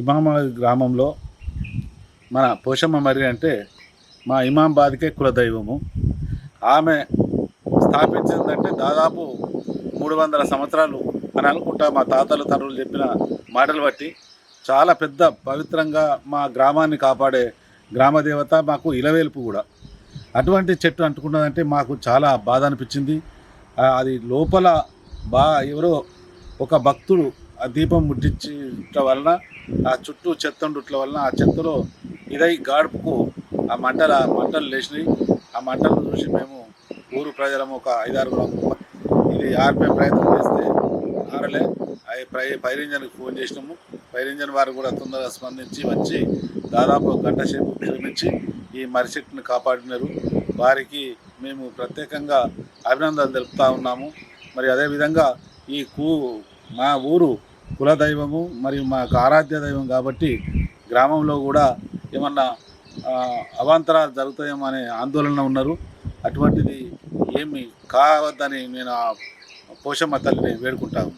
ఇమామా గ్రామంలో మన పోషమ్మ మరి అంటే మా ఇమాంబాద్కే కులదైవము. ఆమె స్థాపించిందంటే దాదాపు మూడు వందల సంవత్సరాలు అని అనుకుంటా మా తాతలు తండ్రులు చెప్పిన మాటలు బట్టి. చాలా పెద్ద పవిత్రంగా మా గ్రామాన్ని కాపాడే గ్రామదేవత మాకు ఇలవేలుపు కూడా. అటువంటి చెట్టు అంటుకున్నదంటే మాకు చాలా బాధ అనిపించింది. అది లోపల బా ఎవరో ఒక భక్తుడు దీపం ముట్టించటం వలన ఆ చుట్టూ చెత్త ఉండటం వలన ఆ చెత్తలో ఇదై గాడుపుకు ఆ మంటల మంటలు లేచినాయి. ఆ మంటలు చూసి మేము ఊరు ప్రజలం ఒక ఐదారు ఇది ఆర్పే ప్రయత్నం చేస్తే ఆరలే అవి పై ఫైర్ ఇంజన్కి ఫోన్ చేసినాము. ఫైర్ ఇంజన్ వారు కూడా తొందరగా స్పందించి వచ్చి దాదాపు గంట సేపు శ్రమించి ఈ మర్రి కాపాడినారు. వారికి మేము ప్రత్యేకంగా అభినందనలు తెలుపుతా ఉన్నాము. మరి అదేవిధంగా ఈ కూ మా ఊరు కులదైవము మరియు మాకు ఆరాధ్య దైవం కాబట్టి గ్రామంలో కూడా ఏమన్నా అవాంతరాలు జరుగుతాయేమో అనే ఆందోళన ఉన్నారు. అటువంటిది ఏమి కావద్దని నేను పోషమ్మ తల్లిని వేడుకుంటాను